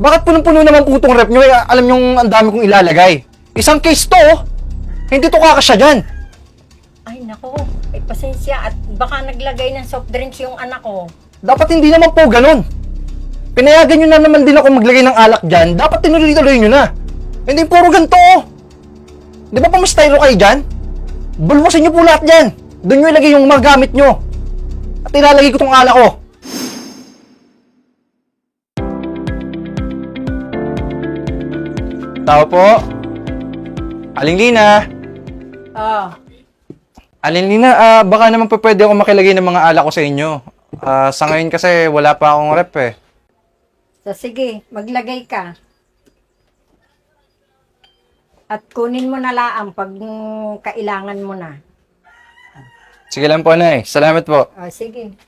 Bakit punong-puno naman po itong rep nyo? Eh, alam nyo ang dami kong ilalagay. Isang case to, oh. Hindi to kakasya dyan. Ay, nako. Ay, pasensya. At baka naglagay ng soft drinks yung anak ko. Dapat hindi naman po ganun. Pinayagan nyo na naman din ako maglagay ng alak dyan. Dapat tinuloy-tuloy nyo na. Hindi puro ganito, oh. Di ba pa mas stylo kayo dyan? Bulwasin nyo po lahat dyan. Doon nyo ilagay yung mga gamit nyo. At ilalagay ko tong alak ko. Tao po. Aling Lina. Oh, Aling Lina, ah, baka naman po pwede ako makilagay ng mga alak ko sa inyo. Ah, sa ngayon kasi wala pa akong rep eh. so sige, maglagay ka. At kunin mo na laang pag mm, kailangan mo na. Sige lang po, Nay. Salamat po. Oh, sige.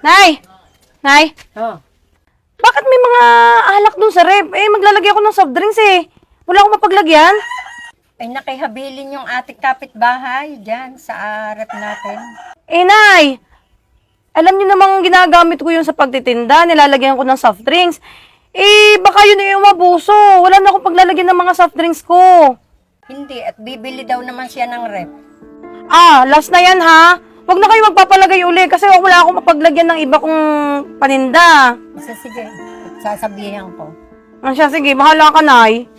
Nay! Nay! Oh, Bakit may mga alak dun sa rep? Eh, maglalagay ako ng soft drinks eh. Wala akong mapaglagyan. ay nakihabilin yung ating kapitbahay dyan sa rep natin. Eh, Nay! Alam niyo namang ginagamit ko yun sa pagtitinda. Nilalagyan ko ng soft drinks. Eh, baka yun ay umabuso. Wala na akong paglalagyan ng mga soft drinks ko. Hindi, at bibili daw naman siya ng rep. Ah, last na yan ha. Huwag na kayo magpapalagay uli kasi wala akong mapaglagyan ng iba kong paninda. So, sige, sasabihan ko. Siya, sige, bahala ka, Nay.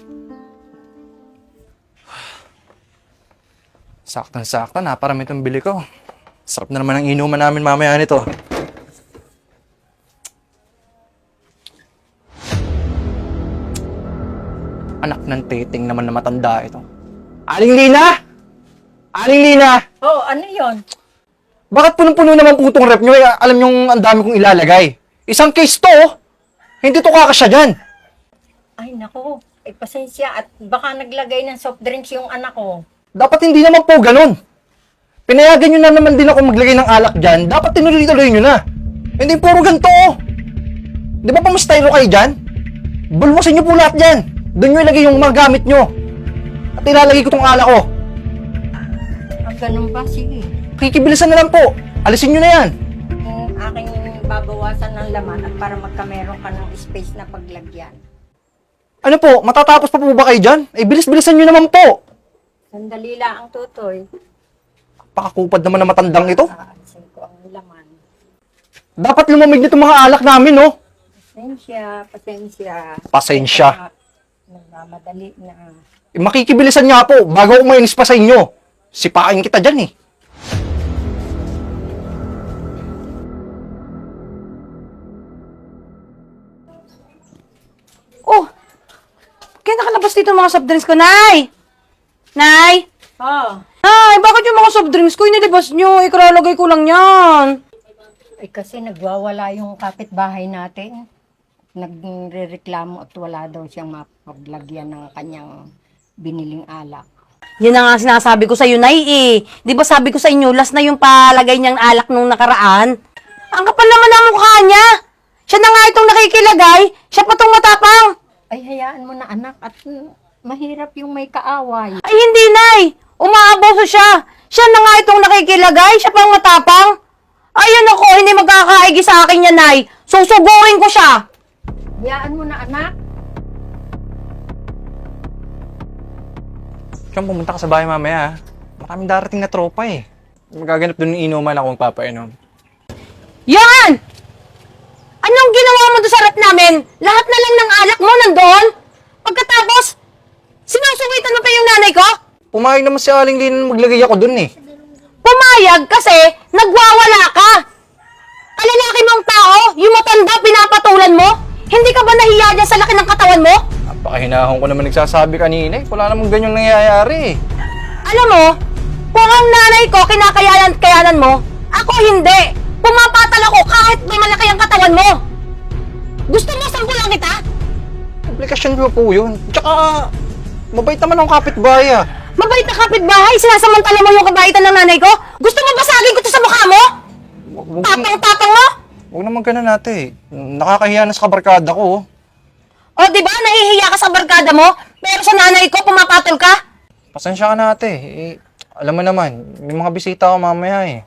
Saktan-saktan, naparami itong bili ko. Sarap na naman ang inuman namin mamaya nito. Anak ng titing naman na matanda ito. Aling Lina! Aling Lina! Oh, ano yon? Bakit punong-puno naman po itong rep nyo? Eh, alam nyo ang dami kong ilalagay. Isang case to, oh. Hindi to kakasya dyan. Ay, nako. Ay, pasensya. At baka naglagay ng soft drinks yung anak ko. Dapat hindi naman po ganun. Pinayagan nyo na naman din ako maglagay ng alak dyan. Dapat tinuloy-tuloy nyo na. Hindi puro ganito. oh. Di ba pa mas stylo kayo dyan? Bulwasin nyo po lahat dyan. Doon nyo ilagay yung mga gamit nyo. At ilalagay ko tong alak ko. Ah, ganun ba? Sige. Kikibilisan na lang po. Alisin nyo na yan. Yung aking babawasan ng laman at para magkameron ka ng space na paglagyan. Ano po, matatapos pa po ba kayo dyan? Eh, bilis-bilisan nyo naman po. Sandali lang ang tutoy. Pakakupad naman na matandang ito. Aalisin ko ang laman. Dapat lumamig nito mga alak namin, no? Pasensya, pasensya. Pasensya. Nagmamadali na. Eh, makikibilisan nga po bago ako mainis pa sa inyo. Sipain kita dyan eh. Nakalabas dito mga soft drinks ko, Nay! Nay! Oh, Nay, bakit yung mga soft drinks ko inilabas nyo? Ikaralagay ko lang yan. ay kasi nagwawala yung kapitbahay natin. Nagrereklamo at wala daw siyang mapaglagyan ng kanyang biniling alak. Yan na nga sinasabi ko sa iyo, Nay, eh. Di ba sabi ko sa inyo, last na yung palagay niyang alak nung nakaraan? Ang kapal naman ang mukha niya. Siya na nga itong nakikilagay. Siya pa tong matapang. Ay, hayaan mo na anak at mahirap yung may kaaway. Ay, hindi, Nay. Umaaboso siya. Siya na nga itong nakikilagay. Siya pang matapang. Ayun ako, hindi magkakaigi sa akin yan, Nay. Susugurin ko siya. Hayaan mo na anak. Siyang pumunta ka sa bahay mamaya ha. Maraming darating na tropa eh. Magaganap doon ng inuman ako magpapainom. Yan! Doon sa rep namin? Lahat na lang ng alak mo nandoon? Pagkatapos, sinusuwitan mo pa yung nanay ko? Pumayag naman si Aling Lina na maglagay ako doon eh. Pumayag kasi nagwawala ka. Kalalaki mong tao, yung matanda pinapatulan mo? Hindi ka ba nahiya dyan sa laki ng katawan mo? Napakahinahon ko naman nagsasabi kanina eh. Wala namang ganyang nangyayari eh. Alam mo, kung ang nanay ko kinakayanan-kayanan mo, ako hindi. Pumapatal ako kahit Ko po yun. Tsaka, mabait naman ang kapitbahay ah. Mabait na kapitbahay, sinasamantala mo yung kabaitan ng nanay ko? Gusto mo basagin ko to sa mukha mo? Wag, wag, Tapang-tapang mo? wag naman ganun eh. Nakakahiya na sa kabarkada ko. oh. O, di ba? Nahihiya ka sa barkada mo? Pero sa nanay ko, pumapatol ka? Pasensya ka na ate. Eh, alam mo naman, may mga bisita ako mamaya eh.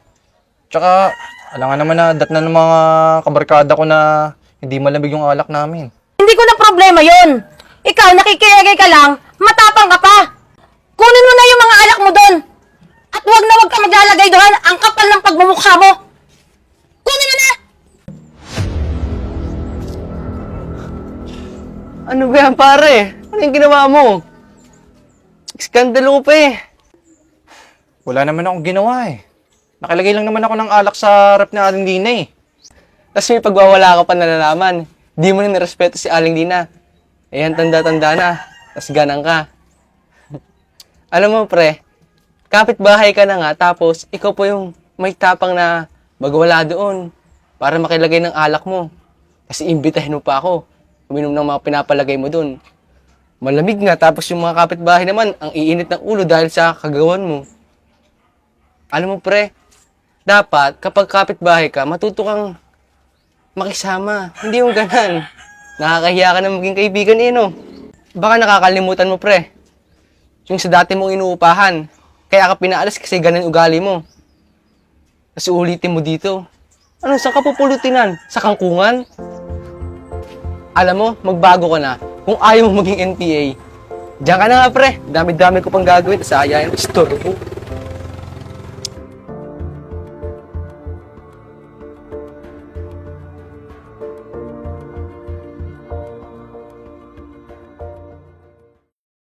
Tsaka, alam nga naman na dat na ng mga kabarkada ko na hindi malamig yung alak namin. Hindi ko na problema yon. Ikaw, nakikilagay ka lang, matapang ka pa. Kunin mo na yung mga alak mo doon. At huwag na huwag ka maglalagay doon. Ang kapal ng pagmumukha mo. Kunin mo na! Ano ba yan, pare? Ano yung ginawa mo? Skandalo ko pa eh. Wala naman akong ginawa eh. Nakilagay lang naman ako ng alak sa rep na ating Dina eh. Tapos may pagwawala ka pa nalalaman. Di mo na nirespeto si Aling Dina. Ayan, tanda-tanda na. Tapos ganang ka. Alam mo, pre, kapitbahay ka na nga, tapos ikaw po yung may tapang na magwala doon para makilagay ng alak mo. Kasi imbitahin mo pa ako. Uminom ng mga pinapalagay mo doon. Malamig nga, tapos yung mga kapitbahay naman, ang iinit ng ulo dahil sa kagawan mo. Alam mo, pre, dapat kapag kapitbahay ka, matuto kang makisama. Hindi yung ganan. Nakakahiya ka na maging kaibigan eh, no? Baka nakakalimutan mo, pre. Yung sa dati mong inuupahan. Kaya ka pinaalis kasi ganun ugali mo. Kasi ulitin mo dito. Ano, saan ka pupulutinan? Sa kangkungan? Alam mo, magbago ka na. Kung ayaw mo maging NPA, diyan ka na nga, pre. Dami-dami ko pang gagawin. Sayang, store ko.